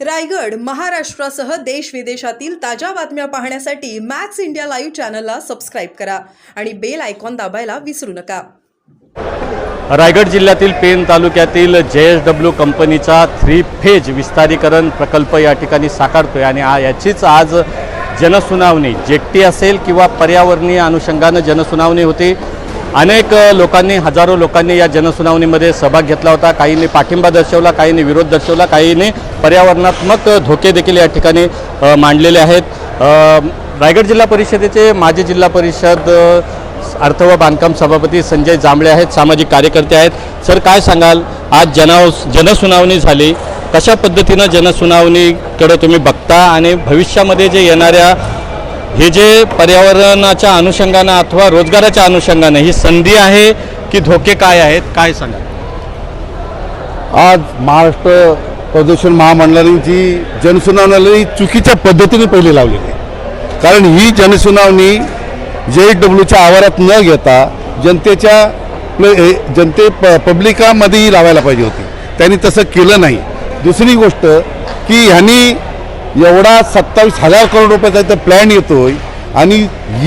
रायगड महाराष्ट्रासह देश विदेशातील ताज्या बातम्या पाहण्यासाठी मॅक्स इंडिया लाईव्ह चॅनलला सबस्क्राईब करा आणि बेल आयकॉन दाबायला विसरू नका. रायगड जिल्ह्यातील पेन तालुक्यातील जे एस डब्ल्यू कंपनीचा थ्री फेज विस्तारीकरण प्रकल्प या ठिकाणी साकारतोय आणि याचीच आज जनसुनावणी जेट्टी असेल किंवा पर्यावरणीय अनुषंगानं जनसुनावणी होती अनेक लोकांनी हजारो लोकांनी या जनसुनावणीमध्ये सहभाग घेतला होता. काहींनी पाठिंबा दर्शवला काहींनी विरोध दर्शवला काहींनी पर्यावरणात्मक धोके देखील या ठिकाणी मांडलेले आहेत. रायगड जिल्हा परिषदेचे माजी जिल्हा परिषद अर्थ व बांधकाम सभापती संजय जांभळे आहेत सामाजिक कार्यकर्ते आहेत. सर काय सांगाल? आज जनाव जनसुनावणी झाली. कशा पद्धतीनं जनसुनावणीकडे तुम्ही बघता आणि भविष्यामध्ये जे येणाऱ्या हे जे पर्यावरणाच्या अनुषंगानं अथवा रोजगाराच्या अनुषंगानं ही संधी आहे की धोके काय आहेत काय सांगा आज महाराष्ट्र प्रदूषण महामंडळाची जनसुनावणी चुकीच्या पद्धतीने पहिली लावलेली आहे. कारण ही जनसुनावणी जे डब्ल्यूच्या आवारात न घेता जनतेच्या जनते प पब्लिकामध्येही लावायला पाहिजे होती. त्यांनी तसं केलं नाही. दुसरी गोष्ट की ह्यांनी एवढा सत्तावीस हजार करोड रुपयाचा इथं प्लॅन येतोय आणि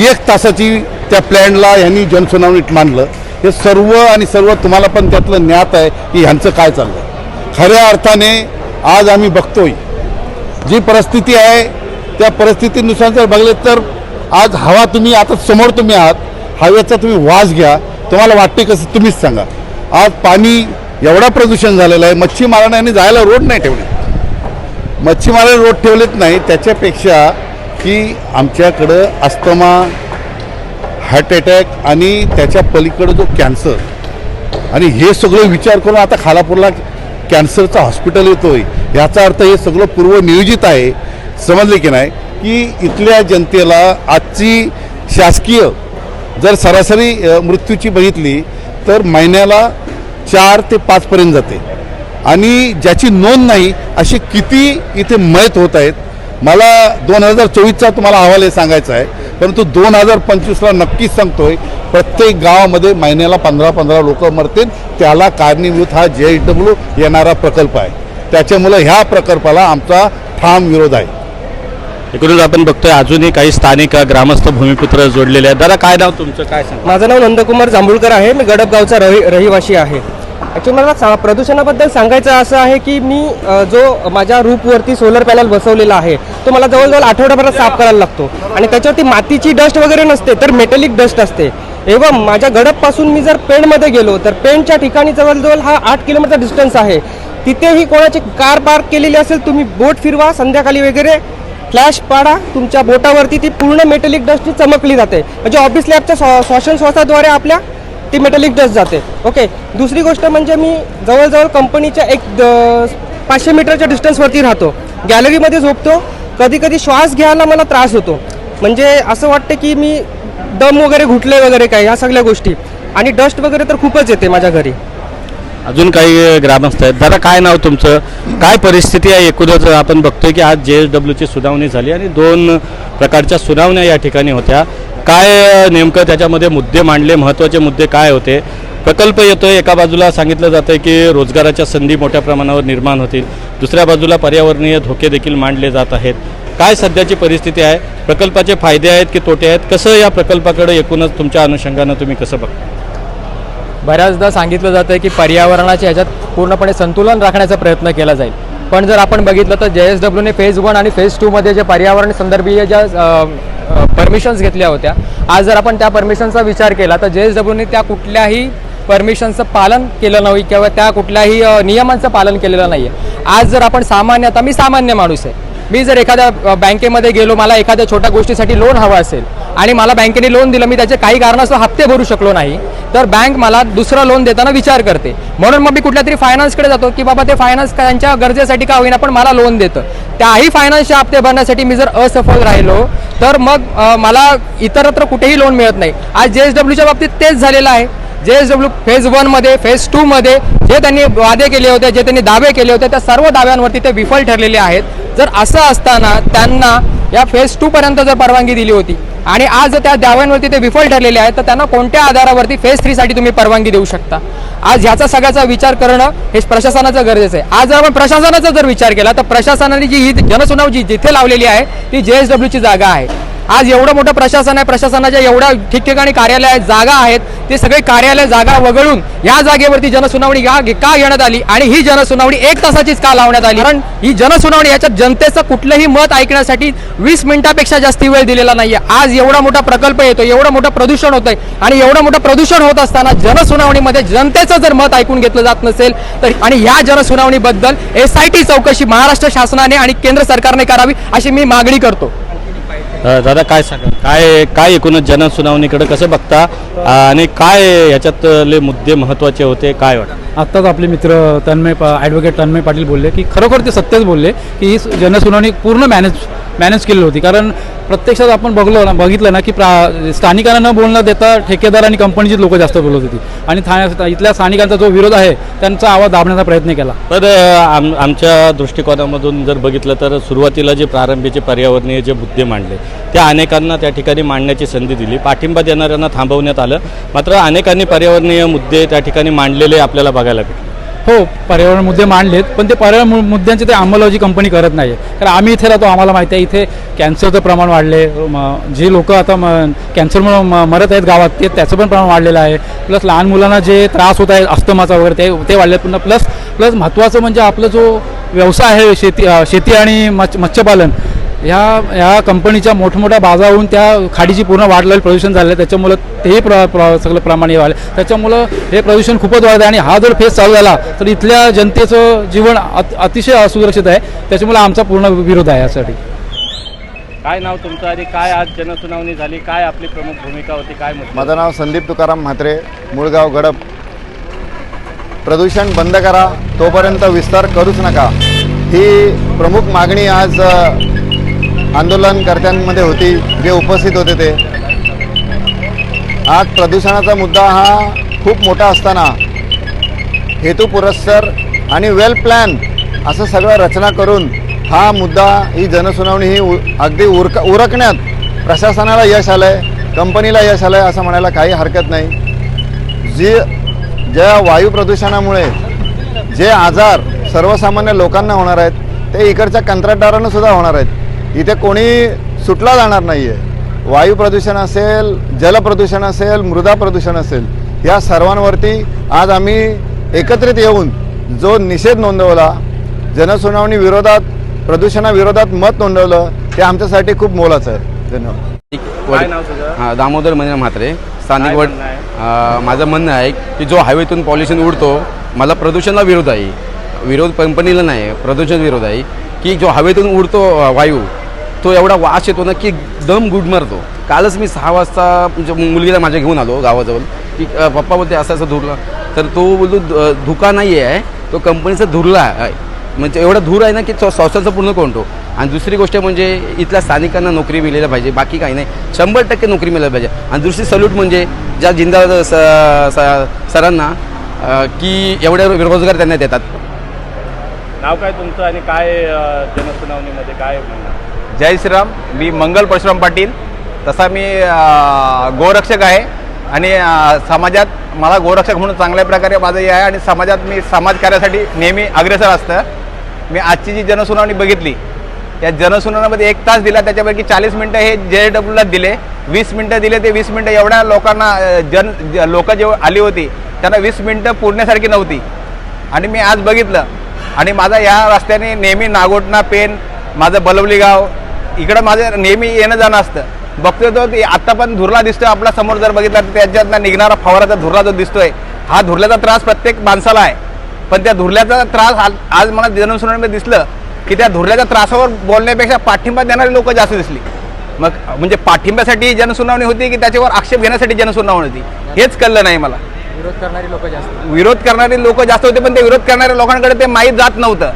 एक तासाची त्या प्लॅनला ह्यांनी जनसुनावणीत मांडलं. हे सर्व आणि सर्व तुम्हाला पण त्यातलं ज्ञात आहे की ह्यांचं काय चाललं खऱ्या अर्थाने आज आम्ही बघतोय. जी परिस्थिती आहे त्या परिस्थितीनुसार जर बघले तर आज हवा तुम्ही आता समोर तुम्ही आहात हवेचा तुम्ही वास घ्या. तुम्हाला वाटते कसं? तुम्हीच सांगा. आज पाणी एवढा प्रदूषण झालेलं आहे मच्छीमारांना जायला रोड नाही ठेवले. मच्छीमारांना रोड ठेवलेत नाही त्याच्यापेक्षा की आमच्याकडं अस्थमा हार्ट अटॅक आणि त्याच्या पलीकडं जो कॅन्सर. आणि हे सगळं विचार करून आता खालापूरला कॅन्सरचं हॉस्पिटल येतोय. याचा अर्थ हे सगळं पूर्वनियोजित आहे. समजले की नाही? की इथल्या जनतेला आजची शासकीय जर सरासरी मृत्यूची बघितली तर महिन्याला चार ते पाचपर्यंत जाते. आणि ज्याची नोंद नाही असे किती इथे मयत होत आहेत मला दोन हजार चोवीसचा तुम्हाला अहवाल हे सांगायचा आहे परंतु दोन हजार पंचवीसला नक्कीच सांगतोय प्रत्येक गावामध्ये महिन्याला पंधरा पंधरा लोक मरतील त्याला कारणीभूत हा जे डब्ल्यू येणारा प्रकल्प आहे. त्याच्यामुळं ह्या प्रकल्पाला आमचा ठाम विरोध आहे. एकूणच आपण बघतोय अजूनही काही स्थानिक ग्रामस्थ भूमिपुत्र जोडलेले आहेत. दादा काय नाव तुमचं? काय सांगा माझं नाव नंदकुमार जांभूळकर आहे. मी गडपगावचा रहि रहिवासी आहे. ॲक्च्युली मला सा प्रदूषणाबद्दल सांगायचं असं आहे की मी जो माझ्या रूपवरती सोलर पॅनल बसवलेला आहे तो मला जवळजवळ आठवड्याभरात साफ करायला लागतो. आणि त्याच्यावरती मातीची डस्ट वगैरे नसते तर मेटलिक डस्ट असते. एवं माझ्या गडपपासून मी जर पेणमध्ये गेलो तर पेणच्या ठिकाणी जवळजवळ हा आठ किलोमीटर डिस्टन्स आहे. तिथेही कोणाची कार पार्क केलेली असेल तुम्ही बोट फिरवा संध्याकाळी वगैरे फ्लॅश पाडा तुमच्या बोटावरती ती पूर्ण मेटलिक डस्टची चमकली जाते. म्हणजे ऑफिस लॅबच्या श्वा आपल्या ती मेटलिक डस्ट जाते. ओके दुसरी गोष्ट म्हणजे मी जवळजवळ कंपनीच्या एक द- पाचशे मीटरच्या डिस्टन्सवरती राहतो. गॅलरीमध्ये झोपतो. कधी कधी श्वास घ्यायला मला त्रास होतो. म्हणजे असं वाटतं की मी दम वगैरे घुटले वगैरे काय ह्या सगळ्या गोष्टी. आणि डस्ट वगैरे तर खूपच येते माझ्या घरी. अजून काही ग्रामस्थ आहेत. दादा काय नाव तुमचं? काय परिस्थिती आहे? एकूणच आपण बघतोय की आज जे एस डब्ल्यूची सुनावणी झाली आणि दोन प्रकारच्या सुनावण्या या ठिकाणी होत्या. काय नेमकं त्याच्यामध्ये मुद्दे मांडले महत्त्वाचे मुद्दे काय होते? प्रकल्प येतोय एका बाजूला सांगितलं जातं की रोजगाराच्या संधी मोठ्या प्रमाणावर निर्माण होतील. दुसऱ्या बाजूला पर्यावरणीय धोके देखील मांडले जात आहेत. काय सध्याची परिस्थिती आहे? प्रकल्पाचे फायदे आहेत की तोटे आहेत? कसं या प्रकल्पाकडे एकूणच तुमच्या अनुषंगानं तुम्ही कसं बघता? बऱ्याचदा सांगितलं जातं की पर्यावरणाच्या ह्याच्यात पूर्णपणे संतुलन राखण्याचा प्रयत्न केला जाईल. पण जर आपण बघितलं तर जे एस डब्ल्यूने फेज वन आणि फेज टूमध्ये जे पर्यावरण संदर्भीय ज्या परमिशन्स घेतल्या होत्या आज जर आपण त्या परमिशनचा विचार केला तर जे एस डब्ल्यूने त्या कुठल्याही परमिशनचं पालन केलं नाही किंवा त्या कुठल्याही नियमांचं पालन केलेलं नाही आहे आज जर आपण सामान्य आता मी सामान्य माणूस आहे. मी जर एखाद्या बँकेमध्ये गेलो मला एखाद्या छोट्या गोष्टीसाठी लोन हवं असेल आणि मला बँकेने लोन दिलं मी त्याचे काही कारणास्तव हप्ते भरू शकलो नाही. तर बँक मला दुसरं लोन देताना विचार करते. म्हणून मग मी कुठल्या तरी फायनान्सकडे जातो की बाबा ते फायनान्स त्यांच्या गरजेसाठी का होईना पण मला लोन देतं. त्याही फायनान्सचे हप्ते भरण्यासाठी मी जर असफल राहिलो तर मग मला इतरत्र कुठेही लोन मिळत नाही. आज जे एस डब्ल्यूच्या बाबतीत तेच झालेलं आहे. जे एस डब्ल्यू फेज वनमध्ये फेज टूमध्ये जे त्यांनी वादे केले होते जे त्यांनी दावे केले होते त्या सर्व दाव्यांवरती ते विफल ठरलेले आहेत. जर असं असताना त्यांना या फेज टू पर्यंत जर परवानगी दिली होती आणि आज त्या दाव्यांवरती ते विफल ठरलेले आहेत तर त्यांना कोणत्या आधारावरती फेज थ्रीसाठी तुम्ही परवानगी देऊ शकता? आज ह्याचा सगळ्याचा विचार करणं हे प्रशासनाचं गरजेचं आहे. आज जर आपण प्रशासनाचा जर विचार केला तर प्रशासनाने जी ही जनसुनावणी जिथे लावलेली आहे ती जे एस डब्ल्यूची जागा आहे. आज एवढं मोठं प्रशासन आहे प्रशासनाच्या एवढ्या ठिकठिकाणी कार्यालय आहेत जागा आहेत ते सगळे कार्यालय जागा वगळून या जागेवरती जनसुनावणी का का घेण्यात आली आणि ही जनसुनावणी एक तासाचीच का लावण्यात आली? कारण ही जनसुनावणी याच्यात जनतेचं कुठलंही मत ऐकण्यासाठी वीस मिनिटापेक्षा जास्त वेळ दिलेला नाहीये. आज एवढा मोठा प्रकल्प येतो एवढं मोठं प्रदूषण होतंय आणि एवढं मोठं प्रदूषण होत असताना जनसुनावणीमध्ये जनतेचं जर मत ऐकून घेतलं जात नसेल तर आणि या जनसुनावणीबद्दल एस आय टी चौकशी महाराष्ट्र शासनाने आणि केंद्र सरकारने करावी अशी मी मागणी करतो. दादा काय सांगा काय काय एकूणच जनसुनावणीकडे कसं बघता? आणि काय याच्यातले मुद्दे महत्त्वाचे होते? काय वाटतं? आत्ताच आपले मित्र तन्मय पा ॲडव्होकेट तन्मय पाटील बोलले की खरोखर ते सत्यच बोलले की ही जनसुनावणी पूर्ण मॅनेज मॅनेज केलेली होती. कारण प्रत्यक्षात आपण बघलो ना बघितलं ना की प्रा स्थानिकांना न बोलणं देता ठेकेदार आणि कंपनीचीच लोक जास्त बोलत होती. आणि था इथल्या स्थानिकांचा जो विरोध आहे त्यांचा आवाज दाबण्याचा प्रयत्न केला. तर आम आमच्या दृष्टिकोनामधून जर बघितलं तर सुरुवातीला जे प्रारंभीचे पर्यावरणीय जे मुद्दे मांडले त्या अनेकांना त्या ठिकाणी मांडण्याची संधी दिली. पाठिंबा देणाऱ्यांना थांबवण्यात आलं. मात्र अनेकांनी पर्यावरणीय मुद्दे त्या ठिकाणी मांडलेले आपल्याला बघायला भेटले हो पर्यावरण मुद्दे मांडलेत पण ते पर्यावरण मु- मुद्द्यांची ते अंमलबजावणी कंपनी करत नाही आहे कारण आम्ही इथे राहतो आम्हाला माहिती आहे इथे कॅन्सरचं प्रमाण वाढले जे लोक आता म कॅन्सरमुळे म मरत आहेत गावात ते त्याचं पण प्रमाण वाढलेलं आहे. प्लस लहान मुलांना जे त्रास होत आहे अस्तमाचा वगैरे ते ते वाढले पुन्हा प्लस प्लस महत्त्वाचं म्हणजे आपलं जो व्यवसाय आहे शेती शेती आणि मच्छ मत्स्यपालन ह्या ह्या कंपनीच्या मोठमोठ्या बाजारावरून त्या खाडीची पूर्ण वाढ लागेल प्रदूषण झालं आहे त्याच्यामुळं तेही प्र प्र सगळं प्रमाण वाढलं. त्याच्यामुळं हे प्रदूषण खूपच वाढतं आहे आणि हा जर फेज चालू झाला तर इथल्या जनतेचं जीवन अत अतिशय असुरक्षित आहे. त्याच्यामुळे आमचा पूर्ण विरोध आहे यासाठी. काय नाव तुमचं आणि काय आज जनसुनावणी झाली? काय आपली प्रमुख भूमिका होती? काय माझं नाव संदीप तुकाराम म्हात्रे मूळगाव गडप. प्रदूषण बंद करा तोपर्यंत विस्तार करूच नका. ही प्रमुख मागणी आज आंदोलनकर्त्यांमध्ये होती जे उपस्थित होते ते. आज प्रदूषणाचा मुद्दा हा खूप मोठा असताना हेतुपुरस्सर आणि वेल प्लॅन असं सगळं रचना करून हा मुद्दा ही जनसुनावणी ही उ- अगदी उरक उरकण्यात प्रशासनाला यश आलं आहे कंपनीला यश आलं आहे असं म्हणायला काही हरकत नाही. जी ज्या वायू प्रदूषणामुळे जे आजार सर्वसामान्य लोकांना होणार आहेत ते इकडच्या कंत्राटदारांना सुद्धा होणार आहेत. इथे कोणी सुटला जाणार नाही आहे वायू प्रदूषण असेल जलप्रदूषण असेल मृदा प्रदूषण असेल या सर्वांवरती आज आम्ही एकत्रित येऊन जो निषेध नोंदवला जनसुनावणी विरोधात प्रदूषणाविरोधात मत नोंदवलं ते आमच्यासाठी खूप मोलाचं आहे. धन्यवाद. काय नाव तुझं? हां दामोदर मंदिर म्हात्रे. स्थानिक वड माझं म्हणणं आहे की जो हायवेतून पॉल्युशन उडतो मला प्रदूषणाला विरोध आहे. विरोध कंपनीला नाही प्रदूषण विरोध आहे की जो हवेतून उडतो वायू तो एवढा वास येतो ना की दम गुडमरतो कालच मी सहा वाजता म्हणजे मुलगीला माझ्या घेऊन आलो गावाजवळ. की पप्पा बोलते असं असं धुरला. तर तो बोलतो धुका नाही आहे. तो कंपनीचा धुरला आहे. म्हणजे एवढा धूर आहे ना की तो संस्थांचा पूर्ण कोणतो आणि दुसरी गोष्ट म्हणजे इथल्या स्थानिकांना नोकरी मिळायला पाहिजे. बाकी काही नाही. शंभर टक्के नोकरी मिळायला पाहिजे. आणि दुसरी सल्यूट म्हणजे ज्या जिंदा स- स- सरांना की एवढ्या रोजगार त्यांना देतात. नाव काय तुमचं आणि काय जनसुनावणीमध्ये काय म्हणणं? जय श्रीराम मी मंगल परशुराम पाटील. तसा मी गोरक्षक आहे आणि समाजात मला गोरक्षक म्हणून चांगल्या प्रकारे माझं हे आहे आणि समाजात मी समाजकार्यासाठी नेहमी अग्रेसर असतं. मी आजची जी जनसुनावणी बघितली या जनसुनावणीमध्ये एक तास दिला त्याच्यापैकी चाळीस मिनटं हे जे डब्ल्यूला दिले. वीस मिनटं दिले ते वीस मिनटं एवढ्या लोकांना जन लोक जे आली होती त्यांना वीस मिनटं पुरण्यासारखी नव्हती. आणि मी आज बघितलं. आणि माझा या रस्त्याने नेहमी नागोटणा पेन माझं बलवली गाव इकडं माझं नेहमी येणं जाणं असतं. बघतोय तो की आत्ता पण धुरला दिसतोय आपल्यासमोर जर बघितला तर त्याच्यातनं निघणारा फवाराचा धुरला जो दिसतोय हा धुरल्याचा त्रास प्रत्येक माणसाला आहे. पण त्या धुरल्याचा त्रास आज आज मला जनसुनावणीमध्ये दिसलं की त्या धुरल्याच्या त्रासावर बोलण्यापेक्षा पाठिंबा देणारी लोक जास्त दिसली. मग म्हणजे पाठिंब्यासाठी जनसुनावणी होती की त्याच्यावर आक्षेप घेण्यासाठी जनसुनावणी होती? हेच कळलं नाही मला. विरोध करणारी लोक जास्त. विरोध करणारे लोक जास्त होते पण ते विरोध करणाऱ्या लोकांकडे ते माहीत जात नव्हतं.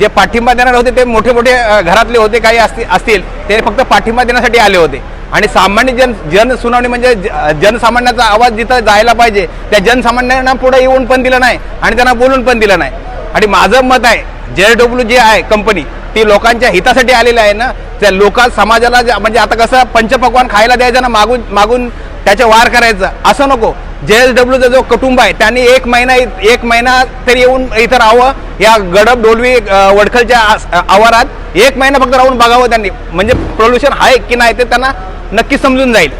जे पाठिंबा देणारे होते ते मोठे मोठे घरातले होते काही असतील असतील ते फक्त पाठिंबा देण्यासाठी आले होते. आणि सामान्य जन जनसुनावणी म्हणजे ज- जनसामान्याचा आवाज जिथं जायला पाहिजे त्या जनसामान्यांना पुढे येऊन पण दिलं नाही आणि त्यांना बोलून पण दिलं नाही. आणि माझं मत आहे जे डब्ल्यू जे आहे कंपनी ती लोकांच्या हितासाठी आलेली आहे ना त्या लोक समाजाला ज्या- म्हणजे आता कसं पंचपक्वान खायला द्यायचं ना मागून मागून त्याचे वार करायचं असं नको. जे एस डब्ल्यूचा जो कुटुंब आहे त्यांनी एक महिना एक महिना तरी येऊन इथं राहावं. या गडप डोलवी वडखलच्या आवारात एक महिना फक्त राहून बघावं त्यांनी. म्हणजे प्रदूषण आहे की नाही ते त्यांना नक्की समजून जाईल.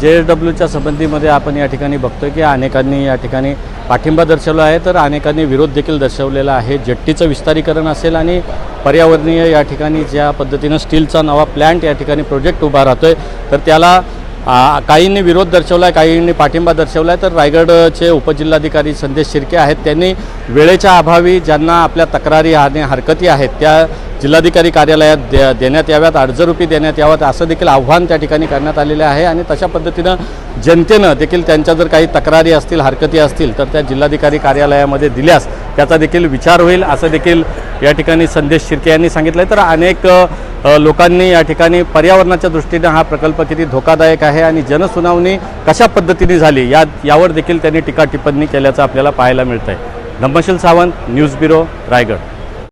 जे एस डब्ल्यूच्या संबंधीमध्ये आपण या ठिकाणी बघतोय की अनेकांनी या ठिकाणी पाठिंबा दर्शवला आहे तर अनेकांनी विरोध देखील दर्शवलेला आहे. जेट्टीचं विस्तारीकरण असेल आणि पर्यावरणीय या ठिकाणी ज्या पद्धतीनं स्टीलचा नवा प्लॅन्ट या ठिकाणी प्रोजेक्ट उभा राहतोय तर त्याला काहींनी विरोध दर्शवला आहे काहींनी पाठिंबा दर्शवला आहे तर रायगडचे उपजिल्हाधिकारी संदेश शिर्के आहेत. त्यांनी वेळेच्या अभावी ज्यांना आपल्या तक्रारी आणि हरकती आहेत त्या जिल्हाधिकारी कार्यालयात दे देण्यात याव्यात अर्जरूपी देण्यात याव्यात असं देखील आव्हान त्या ठिकाणी करण्यात आलेलं आहे आणि तशा पद्धतीनं जनतेनं देखील त्यांच्या जर काही तक्रारी असतील हरकती असतील तर त्या जिल्हाधिकारी कार्यालयामध्ये दिल्यास त्याचा देखील विचार होईल असं देखील या ठिकाणी संदेश शिर्के यांनी सांगितलं तर अनेक लोकांनी या ठिकाणी पर्यावरणाच्या दृष्टीने हा प्रकल्प किती धोकादायक आहे आणि जनसुनावणी कशा पद्धतीने झाली या यावर देखील त्यांनी टीका टिप्पणी केल्याचं आपल्याला पाहायला मिळतं आहे धम्मशील सावंत न्यूज ब्युरो रायगड.